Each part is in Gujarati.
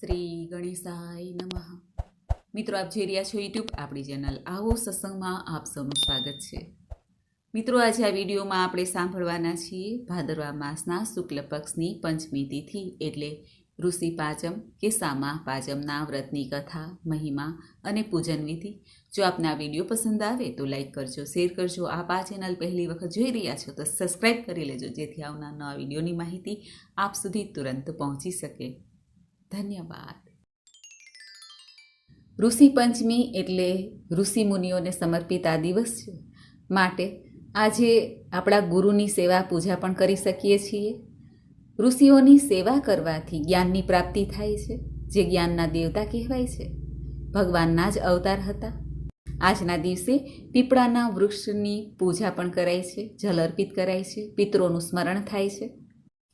શ્રી ગણેશાય નમઃ. મિત્રો, આપ જોઈ રહ્યા છો યુટ્યુબ આપણી ચેનલ આવો સત્સંગમાં આપ સૌનું સ્વાગત છે. મિત્રો, આજે આ વિડીયોમાં આપણે સાંભળવાના છીએ ભાદરવા માસના શુક્લ પક્ષની પંચમી તિથિ એટલે ઋષિ પાચમ કે સામા પાચમના વ્રતની કથા, મહિમા અને પૂજન વિધિ. જો આપને વીડિયો પસંદ આવે તો લાઈક કરજો, શેર કરજો. આપ આ ચેનલ પહેલી વખત જોઈ રહ્યા છો તો સબસ્ક્રાઈબ કરી લેજો, જેથી આવનાર નવા વિડીયોની માહિતી આપ સુધી તુરંત પહોંચી શકે. ધન્યવાદ. ઋષિ પંચમી એટલે ઋષિ મુનિઓને સમર્પિત આ દિવસ છે. માટે આજે આપણા ગુરુની સેવા પૂજા પણ કરી શકીએ છીએ. ઋષિઓની સેવા કરવાથી જ્ઞાનની પ્રાપ્તિ થાય છે, જે જ્ઞાનના દેવતા કહેવાય છે. ભગવાનના જ અવતાર હતા. આજના દિવસે પીપળાના વૃક્ષની પૂજા પણ કરાય છે, જલ અર્પિત કરાય છે, પિતરોનું સ્મરણ થાય છે.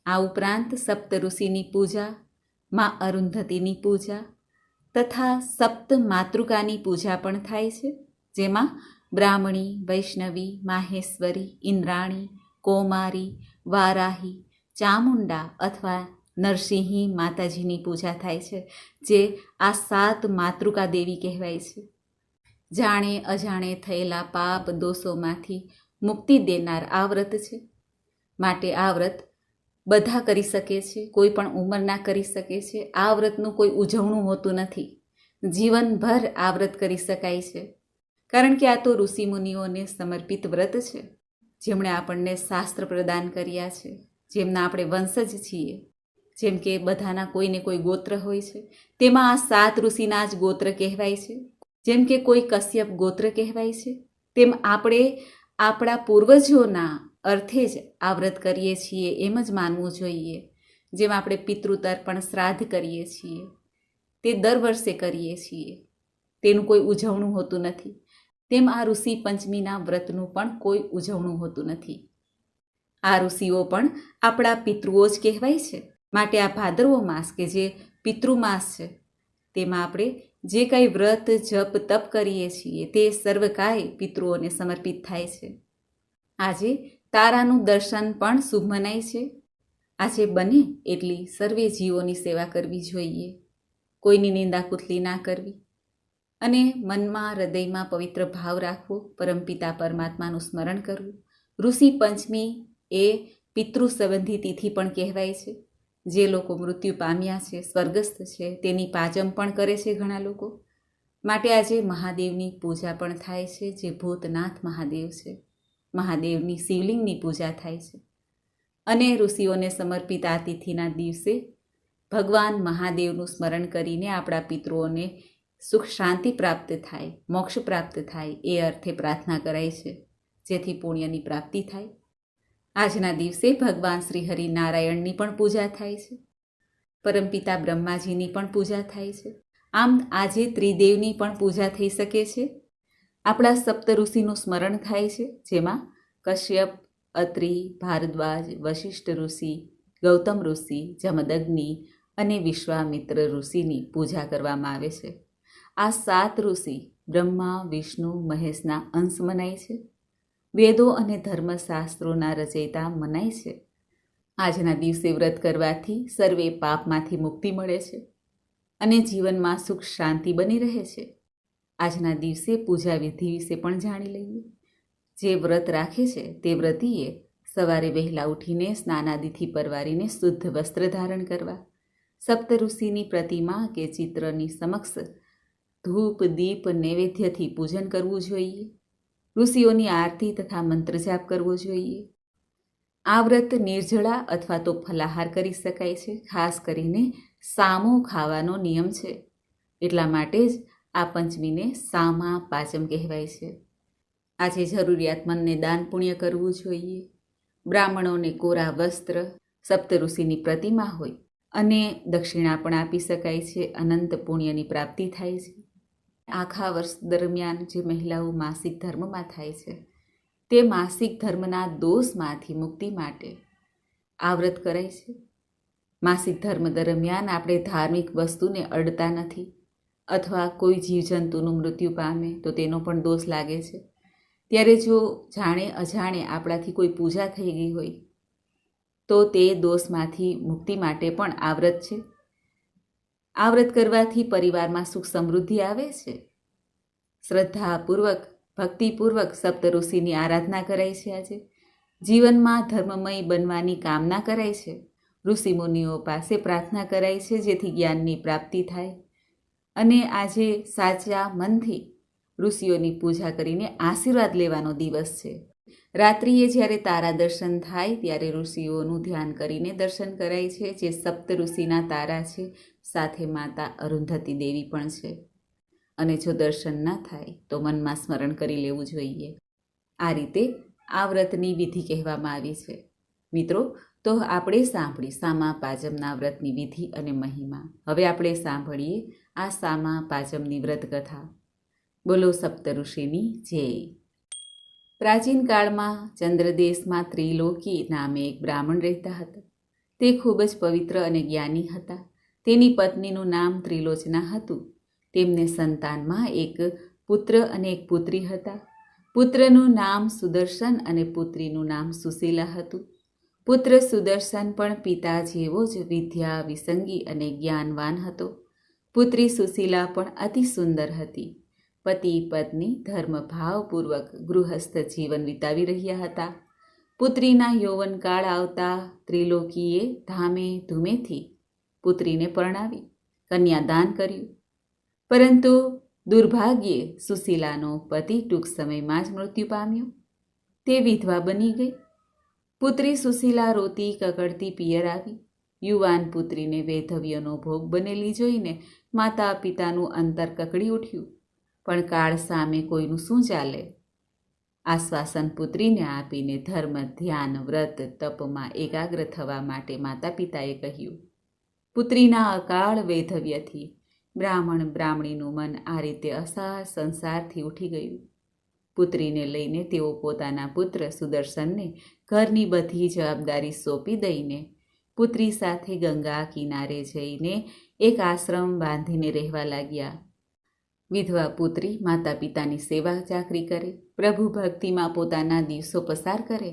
આ ઉપરાંત સપ્ત ઋષિની પૂજા માં અરુંધતીની પૂજા તથા સપ્ત માતૃકાની પૂજા પણ થાય છે, જેમાં બ્રાહ્મણી, વૈષ્ણવી, માહેશ્વરી, ઇન્દ્રાણી, કૌમારી, વારાહી, ચામુંડા અથવા નરસિંહી માતાજીની પૂજા થાય છે, જે આ સાત માતૃકા દેવી કહેવાય છે. જાણે અજાણે થયેલા પાપ દોષોમાંથી મુક્તિ દેનાર આ વ્રત છે. માટે આ વ્રત બધા કરી શકે છે, કોઈ પણ ઉંમરના કરી શકે છે. આ વ્રતનું કોઈ ઉજવણું હોતું નથી. જીવનભર આ વ્રત કરી શકાય છે. કારણ કે આ તો ઋષિમુનિઓને સમર્પિત વ્રત છે. જેમણે આપણને શાસ્ત્ર પ્રદાન કર્યા છે. જેમના આપણે વંશજ છીએ. જેમ કે બધાના કોઈને કોઈ ગોત્ર હોય છે. તેમાં આ સાત ઋષિના જ ગોત્ર કહેવાય છે. જેમ કે કોઈ કશ્યપ ગોત્ર કહેવાય છે. તેમ આપણે આપણા પૂર્વજોના અર્થે જ આ વ્રત કરીએ છીએ એમ જ માનવું જોઈએ. જેમ આપણે પિતૃતર્પણ શ્રાદ્ધ કરીએ છીએ, તે દર વર્ષે કરીએ છીએ. તેનું કોઈ ઉજવણું હોતું નથી. તેમ આ ઋષિ પંચમીના વ્રતનું પણ કોઈ ઉજવણું હોતું નથી. આ ઋષિઓ પણ આપણા પિતૃઓ જ કહેવાય છે. માટે આ ભાદરવો માસ કે જે પિતૃમાસ છે, તેમાં આપણે જે કાંઈ વ્રત, જપ, તપ કરીએ છીએ, તે સર્વકાય પિતૃઓને સમર્પિત થાય છે. આજે તારાનું દર્શન પણ શુભ મનાય છે. આજે બને એટલી સર્વે જીવોની સેવા કરવી જોઈએ. કોઈની નિંદા કુથલી ના કરવી. અને મનમાં હૃદયમાં પવિત્ર ભાવ રાખવો પરમપિતા પરમાત્માનું સ્મરણ કરવું. ઋષિ પંચમી એ પિતૃ સંબંધી તિથિ પણ કહેવાય છે. જે લોકો મૃત્યુ પામ્યા છે, સ્વર્ગસ્થ છે, તેની પાચમ પણ કરે છે ઘણા લોકો. માટે આજે મહાદેવની પૂજા પણ થાય છે, જે ભૂતનાથ મહાદેવ છે. મહાદેવની શિવલિંગની પૂજા થાય છે. અને ઋષિઓને સમર્પિત આ તિથિના દિવસે ભગવાન મહાદેવનું સ્મરણ કરીને આપણા પિતૃઓને સુખ શાંતિ પ્રાપ્ત થાય, મોક્ષ પ્રાપ્ત થાય એ અર્થે પ્રાર્થના કરાય છે. જેથી પુણ્યની પ્રાપ્તિ થાય. આજના દિવસે ભગવાન શ્રી હરિનારાયણની પણ પૂજા થાય છે. પરમપિતા બ્રહ્માજીની પણ પૂજા થાય છે. આમ આજે ત્રિદેવની પણ પૂજા થઈ શકે છે. આપણા સપ્ત ઋષિનું સ્મરણ થાય છે, જેમાં કશ્યપ, અત્રિ, ભારદ્વાજ, વશિષ્ઠ ઋષિ, ગૌતમ ઋષિ, જમદગ્નિ અને વિશ્વામિત્ર ઋષિની પૂજા કરવામાં આવે છે. આ સાત ઋષિ બ્રહ્મા, વિષ્ણુ, મહેશના અંશ મનાય છે. વેદો અને ધર્મશાસ્ત્રોના રચયિતા મનાય છે. આજના દિવસે વ્રત કરવાથી સર્વે પાપમાંથી મુક્તિ મળે છે અને જીવનમાં સુખ શાંતિ બની રહે છે. આજના દિવસે પૂજા વિધિ વિશે પણ જાણી લઈએ. જે વ્રત રાખે છે તે વ્રતિએ સવારે વહેલા ઉઠીને સ્નાનાદિથી પરવારીને શુદ્ધ વસ્ત્ર ધારણ કરવા સપ્ત ઋષિની પ્રતિમા કે ચિત્રની સમક્ષ ધૂપ, દીપ, નૈવેદ્યથી પૂજન કરવું જોઈએ. ઋષિઓની આરતી તથા મંત્ર જાપ કરવો જોઈએ. આ વ્રત નિર્જળા અથવા તો ફલાહાર કરી શકાય છે, ખાસ કરીને સામો ખાવાનો નિયમ છે. એટલા માટે જ આ પંચમીને સામા પાચમ કહેવાય છે. આજે જરૂરિયાતમંદને દાન પુણ્ય કરવું જોઈએ. બ્રાહ્મણોને કોરા વસ્ત્ર સપ્ત ઋષિની પ્રતિમા હોય અને દક્ષિણા પણ આપી શકાય છે, અનંત પુણ્યની પ્રાપ્તિ થાય છે. આખા વર્ષ દરમિયાન જે મહિલાઓ માસિક ધર્મમાં થાય છે, તે માસિક ધર્મના દોષમાંથી મુક્તિ માટે આ વ્રત કરાય છે. માસિક ધર્મ દરમિયાન આપણે ધાર્મિક વસ્તુને અડતા નથી. અથવા કોઈ જીવજંતુનું મૃત્યુ પામે તો તેનો પણ દોષ લાગે છે. ત્યારે જો જાણે અજાણે આપણાથી કોઈ પૂજા થઈ ગઈ હોય, તો તે દોષમાંથી મુક્તિ માટે પણ આ વ્રત છે. આ વ્રત કરવાથી પરિવારમાં સુખ સમૃદ્ધિ આવે છે. શ્રદ્ધાપૂર્વક, ભક્તિપૂર્વક સપ્ત ઋષિની આરાધના કરાય છે આજે. જીવનમાં ધર્મમય બનવાની કામના કરાય છે. ઋષિમુનિઓ પાસે પ્રાર્થના કરાય છે જેથી જ્ઞાનની પ્રાપ્તિ થાય. અને આજે સાચા મનથી ઋષિઓની પૂજા કરીને આશીર્વાદ લેવાનો દિવસ છે. રાત્રિએ જ્યારે તારા દર્શન થાય, ત્યારે ઋષિઓનું ધ્યાન કરીને દર્શન કરાય છે, જે સપ્ત ઋષિના તારા છે, સાથે માતા અરુંધતી દેવી પણ છે. અને જો દર્શન ના થાય, તો મનમાં સ્મરણ કરી લેવું જોઈએ. આ રીતે આ વ્રતની વિધિ કહેવામાં આવી છે. મિત્રો તો આપણે સાંભળી સામા પાચમના વ્રતની વિધિ અને મહિમા. હવે આપણે સાંભળીએ આ સામા વ્રત કથા બોલો સપ્ત ઋષિની જય. પ્રાચીન કાળમાં ચંદ્રદેશમાં ત્રિલોકી નામે એક બ્રાહ્મણ રહેતા હતા. તે ખૂબ જ પવિત્ર અને જ્ઞાની હતા. તેની પત્નીનું નામ ત્રિલોચના હતું. તેમને સંતાનમાં એક પુત્ર અને એક પુત્રી હતા. પુત્રનું નામ સુદર્શન અને પુત્રીનું નામ સુશીલા હતું. પુત્ર સુદર્શન પણ પિતા જેવો જ વિદ્યા, વિસંગી અને જ્ઞાનવાન હતો. પુત્રી સુશીલા પણ અતિ સુંદર હતી. પતિ, પત્ની ધર્મભાવપૂર્વક ગૃહસ્થ જીવન વિતાવી રહ્યા હતા. પુત્રીના યૌવનકાળ આવતા ત્રિલોકીએ ધામે ધૂમેથી પુત્રીને પરણાવી, કન્યાદાન કર્યું. પરંતુ દુર્ભાગ્યે સુશીલાનો પતિ ટૂંક સમયમાં જ મૃત્યુ પામ્યો. તે વિધવા બની ગઈ. પુત્રી સુશીલા રોતી કકડતી પિયર આવી. યુવાન પુત્રીને વૈધવ્યનો ભોગ બનેલી જોઈને માતા પિતાનું અંતર કકડી ઉઠ્યું. પણ કાળ સામે કોઈનું શું ચાલે? આશ્વાસન પુત્રીને આપીને ધર્મ, ધ્યાન, વ્રત, તપમાં એકાગ્ર થવા માટે માતા પિતાએ કહ્યું, પુત્રીના અકાળ વૈધવ્યથી બ્રાહ્મણ બ્રાહ્મણીનું મન આ રીતે અસાર સંસારથી ઉઠી ગયું. પુત્રીને લઈને તેઓ પોતાના પુત્ર સુદર્શનને ઘરની બધી જવાબદારી સોંપી દઈને પુત્રી સાથે ગંગા કિનારે જઈને એક આશ્રમ બાંધીને રહેવા લાગ્યા. વિધવા પુત્રી માતા પિતાની સેવા ચાકરી કરે, પ્રભુ ભક્તિમાં પોતાના દિવસો પસાર કરે.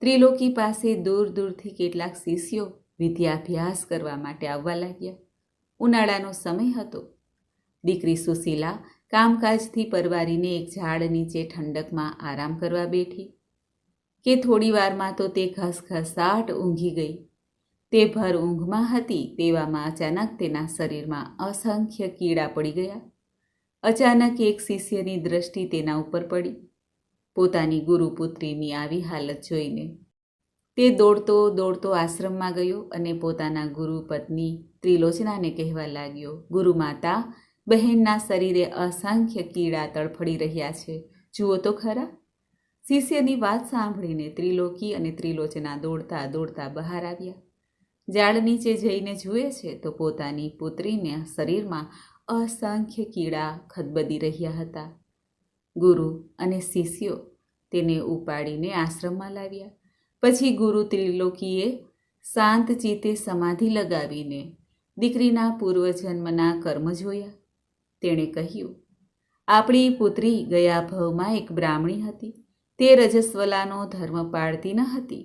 ત્રિલોકી પાસે દૂર દૂરથી કેટલાક શિષ્યો વિદ્યાભ્યાસ કરવા માટે આવવા લાગ્યા. ઉનાળાનો સમય હતો. દીકરી સુશીલા કામકાજથી પરવારીને એક ઝાડ નીચે ઠંડકમાં આરામ કરવા બેઠી. કે થોડી વારમાં તો તે ઘસઘસાટ ઊંઘી ગઈ. તે ભર ઊંઘમાં હતી તેવામાં અચાનક તેના શરીરમાં અસંખ્ય કીડા પડી ગયા. અચાનક એક શિષ્યની દ્રષ્ટિ તેના ઉપર પડી. પોતાની ગુરુપુત્રીની આવી હાલત જોઈને તે દોડતો દોડતો આશ્રમમાં ગયો અને પોતાના ગુરુ પત્ની ત્રિલોચનાને કહેવા લાગ્યો, ગુરુમાતા બહેનના શરીરે અસંખ્ય કીડા તડફડી રહ્યા છે. જુઓ તો ખરા. શિષ્યની વાત સાંભળીને ત્રિલોકી અને ત્રિલોચના દોડતા દોડતા બહાર આવ્યા. ઝાડ નીચે જઈને જુએ છે તો પોતાની પુત્રીને શરીરમાં અસંખ્ય કીડા ખદબદી રહ્યા હતા. ગુરુ અને શિષ્યો તેને ઉપાડીને આશ્રમમાં લાવ્યા. પછી ગુરુ ત્રિલોકીએ શાંત ચિત્તે સમાધિ લગાવીને દીકરીના પૂર્વજન્મના કર્મ જોયા. તેણે કહ્યું, આપણી પુત્રી ગયા ભવમાં એક બ્રાહ્મણી હતી. તે રજસ્વલાનો ધર્મ પાળતી ન હતી.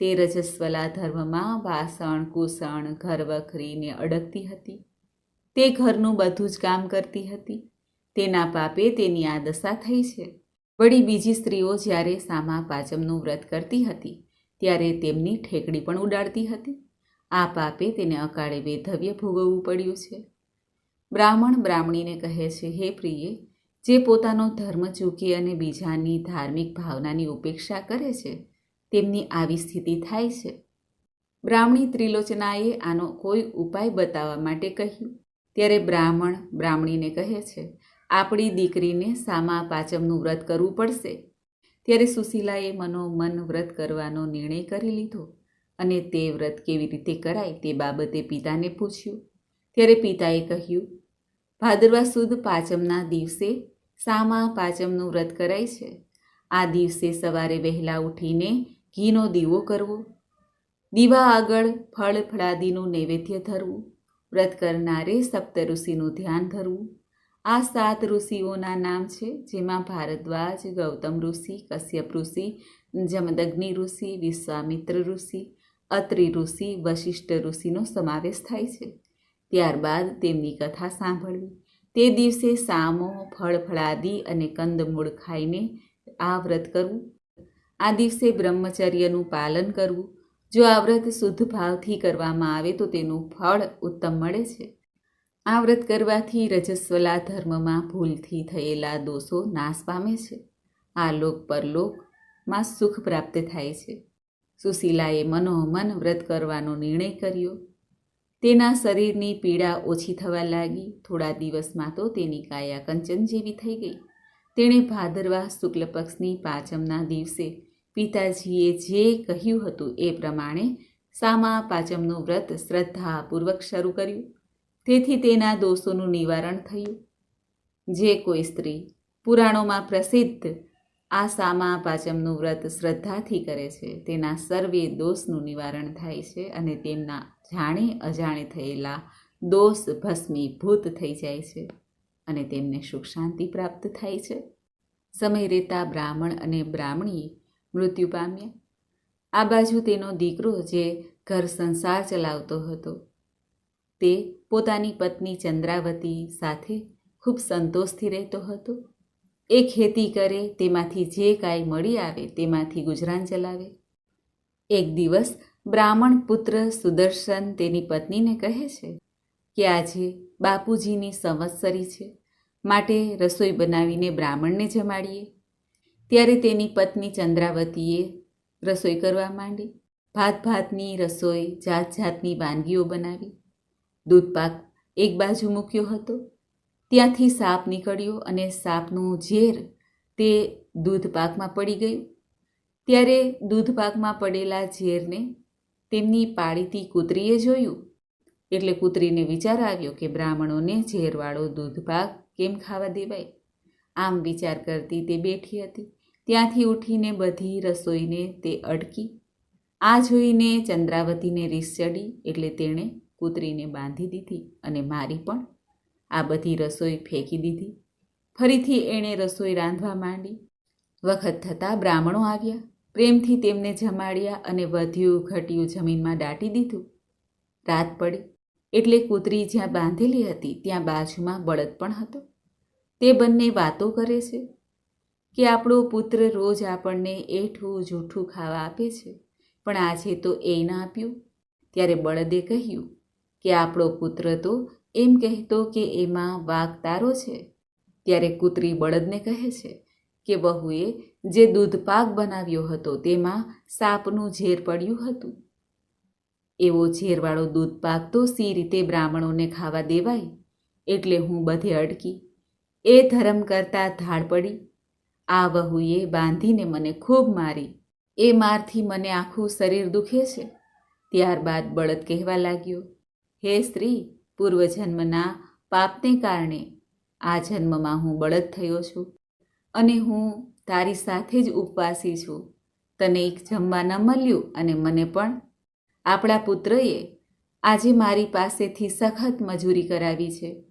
તે રજસ્વલા ધર્મમાં વાસણ, કુસણ, ઘર વખરીને અડકતી હતી. તે ઘરનું બધું જ કામ કરતી હતી. તેના પાપે તેની આ દશા થઈ છે. વળી બીજી સ્ત્રીઓ જ્યારે સામા પાચમનું વ્રત કરતી હતી, ત્યારે તેમની ઠેકડી પણ ઉડાડતી હતી. આ પાપે તેને અકાળે વેધવ્ય ભોગવવું પડ્યું છે. બ્રાહ્મણ બ્રાહ્મણીને કહે છે, હે પ્રિયે, જે પોતાનો ધર્મ ચૂકી અને બીજાની ધાર્મિક ભાવનાની ઉપેક્ષા કરે છે, તેમની આવી સ્થિતિ થાય છે. બ્રાહ્મણી ત્રિલોચનાએ આનો કોઈ ઉપાય બતાવવા માટે કહ્યું. ત્યારે બ્રાહ્મણ બ્રાહ્મણીને કહે છે, આપણી દીકરીને સામા પાચમનું વ્રત કરવું પડશે. ત્યારે સુશીલાએ મનોમન વ્રત કરવાનો નિર્ણય કરી લીધો અને તે વ્રત કેવી રીતે કરાય તે બાબતે પિતાને પૂછ્યું. ત્યારે પિતાએ કહ્યું ભાદરવા સુદ પાચમના દિવસે સામા પાચમનું વ્રત કરાય છે. આ દિવસે સવારે વહેલા ઉઠીને ઘીનો દીવો કરવો. દીવા આગળ ફળ ફળાદીનું નૈવેદ્ય ધરવું. વ્રત કરનારે સપ્ત ઋષિનું ધ્યાન ધરવું. આ સાત ઋષિઓના નામ છે, જેમાં ભારદ્વાજ, ગૌતમ ઋષિ, કશ્યપ ઋષિ, જમદગ્નિ ઋષિ, વિશ્વામિત્ર ઋષિ, અત્રિ ઋષિ, વશિષ્ઠ ઋષિનો સમાવેશ થાય છે. ત્યારબાદ તેમની કથા સાંભળવી. તે દિવસે સામો ફળ ફળાદી અને કંદમૂળ ખાઈને આ વ્રત કરવું. આ દિવસે બ્રહ્મચર્યનું પાલન કરવું. જો આ વ્રત શુદ્ધ ભાવથી કરવામાં આવે તો તેનું ફળ ઉત્તમ મળે છે. આ વ્રત કરવાથી રજસ્વલા ધર્મમાં ભૂલથી થયેલા દોષો નાશ પામે છે. આ લોક પરલોકમાં સુખ પ્રાપ્ત થાય છે. સુશીલાએ મનોમન વ્રત કરવાનો નિર્ણય કર્યો. તેના શરીરની પીડા ઓછી થવા લાગી. થોડા દિવસમાં તો તેની કાયા કંચન જેવી થઈ ગઈ. તેણે ભાદરવા શુક્લ પક્ષની પાંચમના દિવસે પિતાજીએ જે કહ્યું હતું એ પ્રમાણે સામા પાંચમનું વ્રત શ્રદ્ધાપૂર્વક શરૂ કર્યું. તેથી તેના દોષોનું નિવારણ થયું. જે કોઈ સ્ત્રી પુરાણોમાં પ્રસિદ્ધ આ સામા પાંચમનું વ્રત શ્રદ્ધાથી કરે છે. તેના સર્વે દોષનું નિવારણ થાય છે અને તેમના જાણે અજાણે થયેલા દોષ ભસ્મીભૂત થઈ જાય છે અને તેમને સુખ શાંતિ પ્રાપ્ત થાય છે. સમય રહેતા બ્રાહ્મણ અને બ્રાહ્મણીએ મૃત્યુ પામ્યા. આ બાજુ તેનો દીકરો જે ઘર સંસાર ચલાવતો હતો, તે પોતાની પત્ની ચંદ્રાવતી સાથે ખૂબ સંતોષથી રહેતો હતો. એ ખેતી કરે, તેમાંથી જે કાંઈ મળી આવે, તેમાંથી ગુજરાન ચલાવે. એક દિવસ બ્રાહ્મણ પુત્ર સુદર્શન તેની પત્નીને કહે છે કે આજે બાપુજીની સંવત્સરી છે, માટે રસોઈ બનાવીને બ્રાહ્મણને જમાડીએ. ત્યારે તેની પત્ની ચંદ્રાવતીએ રસોઈ કરવા માંડી. ભાત ભાતની રસોઈ જાત જાતની વાનગીઓ બનાવી. દૂધપાક એક બાજુ મૂક્યો હતો. ત્યાંથી સાપ નીકળ્યો અને સાપનું ઝેર તે દૂધપાકમાં પડી ગયું. ત્યારે દૂધપાકમાં પડેલા ઝેરને તેમની પાળીતી કૂતરીએ જોયું. એટલે કૂતરીને વિચાર આવ્યો કે બ્રાહ્મણોને ઝેરવાળો દૂધપાક કેમ ખાવા દેવાય? આમ વિચાર કરતી તે બેઠી હતી. ત્યાંથી ઉઠીને બધી રસોઈને તે અડકી આ જોઈને ચંદ્રાવતીને રીસ ચડી એટલે તેણે કૂતરીને બાંધી દીધી અને મારી પણ આ બધી રસોઈ ફેંકી દીધી. ફરીથી એણે રસોઈ રાંધવા માંડી. વખત થતાં બ્રાહ્મણો આવ્યા. પ્રેમથી તેમને જમાડ્યા અને વધ્યું ઘટ્યું જમીનમાં દાટી દીધું. રાત પડી. એટલે કૂતરી જ્યાં બાંધેલી હતી, ત્યાં બાજુમાં બળદ પણ હતો. તે બંને વાતો કરે છે કે આપણો પુત્ર રોજ આપણને એઠું જૂઠું ખાવા આપે છે. પણ આજે તો એ ના આપ્યું. ત્યારે બળદે કહ્યું કે આપણો પુત્ર તો એમ કહેતો કે એમાં વાઘ તારો છે. ત્યારે કૂતરી બળદને કહે છે કે બહુએ જે દૂધપાક બનાવ્યો હતો તેમાં સાપનું ઝેર પડ્યું હતું. એવો ઝેરવાળો દૂધપાક તો સી રીતે બ્રાહ્મણોને ખાવા દેવાય. એટલે હું બધે અડકી. એ ધર્મ કરતાં ધાડ પડી. આ વહુએ બાંધીને મને ખૂબ મારી. એ મારથી મને આખું શરીર દુખે છે. ત્યારબાદ બળદ કહેવા લાગ્યો, હે સ્ત્રી પૂર્વજન્મના પાપને કારણે આ જન્મમાં હું બળદ થયો છું અને હું તારી સાથે જ ઉપવાસી છું. તને એક જમવા ન મળ્યું અને મને પણ. આપણા પુત્રએ આજે મારી પાસેથી સખત મજૂરી કરાવી છે.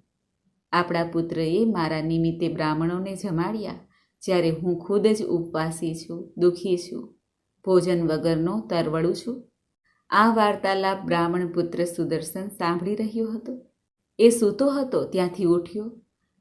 આપણા પુત્રએ મારા નિમિત્તે બ્રાહ્મણોને જમાડ્યા જ્યારે હું ખુદ જ ઉપવાસી છું, દુઃખી છું. ભોજન વગરનો તરવડું છું. આ વાર્તાલાપ બ્રાહ્મણ પુત્ર સુદર્શન સાંભળી રહ્યો હતો. એ સૂતો હતો, ત્યાંથી ઉઠ્યો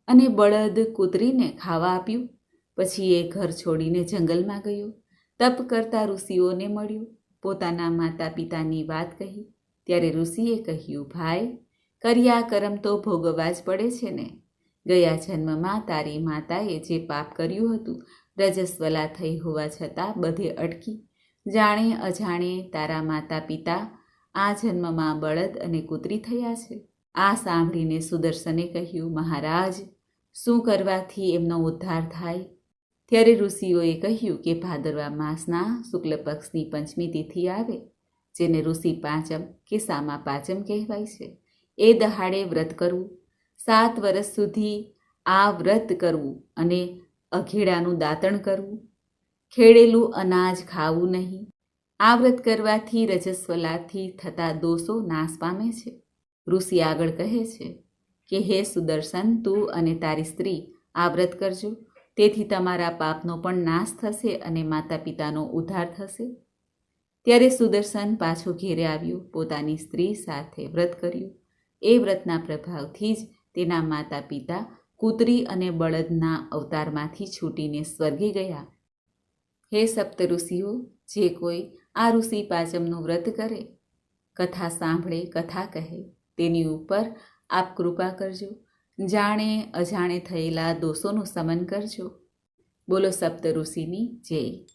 અને બળદ કૂતરીને ખાવા આપ્યું. પછી એ ઘર છોડીને જંગલમાં ગયો. તપ કરતા ઋષિઓને મળ્યું. પોતાના માતા પિતાની વાત કહી. ત્યારે ઋષિએ કહ્યું, ભાઈ, કર્યા કરમ તો ભોગવવા જ પડે છે ને. ગયા જન્મમાં તારી માતાએ જે પાપ કર્યું હતું, રજસ્વલા થઈ હોવા છતાં બધે અટકી. જાણે અજાણે તારા માતા પિતા આ જન્મમાં બળદ અને કૂતરી થયા છે. આ સાંભળીને સુદર્શને કહ્યું, મહારાજ, શું કરવાથી એમનો ઉદ્ધાર થાય? ત્યારે ઋષિઓએ કહ્યું કે ભાદરવા માસના શુક્લ પક્ષની પંચમી તિથિ આવે, જેને ઋષિ પાંચમ કે સામા પાંચમ કહેવાય છે. એ દહાડે વ્રત કરવું. સાત વર્ષ સુધી આ વ્રત કરવું અને અઘેડાનું દાંતણ કરવું. ખેડેલું અનાજ ખાવું નહીં. આ વ્રત કરવાથી રજસ્વલાથી થતા દોષો નાશ પામે છે. ઋષિ આગળ કહે છે કે, હે સુદર્શન, તું અને તારી સ્ત્રી આ વ્રત કરજો. તેથી તમારા પાપનો પણ નાશ થશે અને માતા પિતાનો ઉદ્ધાર થશે. ત્યારે સુદર્શન પાછો ઘેરે આવ્યો, પોતાની સ્ત્રી સાથે વ્રત કર્યું. એ વ્રતના પ્રભાવથી જ તેના માતા પિતા કૂતરી અને બળદના અવતારમાંથી છૂટીને સ્વર્ગે ગયા. હે સપ્ત ઋષિઓ, જે કોઈ આ ઋષિ પાંચમનું વ્રત કરે, કથા સાંભળે, કથા કહે, તેની ઉપર આપ કૃપા કરજો. જાણે અજાણે થયેલા દોષોનું સમન કરજો. બોલો સપ્ત ઋષિની જય.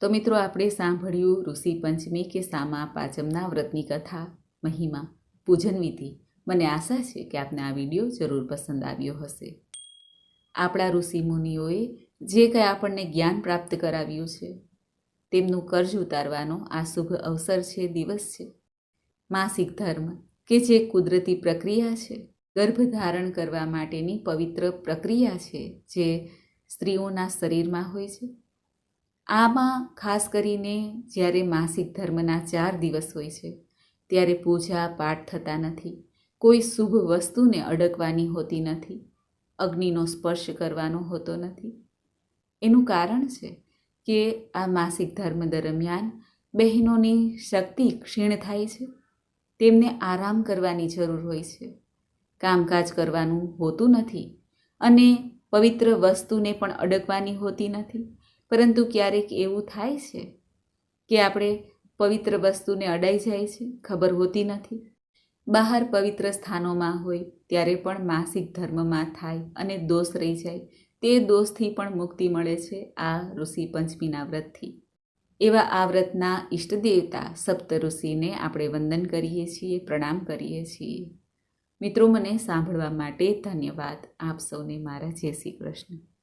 તો મિત્રો, આપણે સાંભળ્યું ઋષિ પંચમી કે સામા પાંચમના વ્રતની કથા, મહિમા, પૂજન વિધિ. મને આશા છે કે આપને આ વીડિયો જરૂર પસંદ આવ્યો હશે. આપણા ઋષિ મુનિઓએ જે કંઈ આપણને જ્ઞાન પ્રાપ્ત કરાવ્યું છે, તેમનું કર્જ ઉતારવાનો આ શુભ અવસર છે, દિવસ છે. માસિક ધર્મ, કે જે કુદરતી પ્રક્રિયા છે ગર્ભધારણ કરવા માટેની પવિત્ર પ્રક્રિયા છે, જે સ્ત્રીઓના શરીરમાં હોય છે. આમાં ખાસ કરીને જ્યારે માસિક ધર્મના ચાર દિવસ હોય છે, ત્યારે પૂજા પાઠ થતા નથી, કોઈ શુભ વસ્તુને અડકવાની હોતી નથી, અગ્નિનો સ્પર્શ કરવાનો હોતો નથી. એનું કારણ છે કે આ માસિક ધર્મ દરમિયાન બહેનોની શક્તિ ક્ષીણ થાય છે, તેમને આરામ કરવાની જરૂર હોય છે, કામકાજ કરવાનું હોતું નથી અને પવિત્ર વસ્તુને પણ અડકવાની હોતી નથી. પરંતુ ક્યારેક એવું થાય છે કે આપણે પવિત્ર વસ્તુને અડાઈ જાય છે, ખબર હોતી નથી. બહાર પવિત્ર સ્થાનોમાં હોય ત્યારે પણ માસિક ધર્મમાં થાય અને દોષ રહી જાય તે દોષથી પણ મુક્તિ મળે છે આ ઋષિ પંચમીના વ્રતથી. એવા આ વ્રતના ઈષ્ટદેવતા સપ્ત ઋષિને આપણે વંદન કરીએ છીએ, પ્રણામ કરીએ છીએ. મિત્રો, મને સાંભળવા માટે ધન્યવાદ. આપ સૌને મારા જય શ્રી કૃષ્ણ.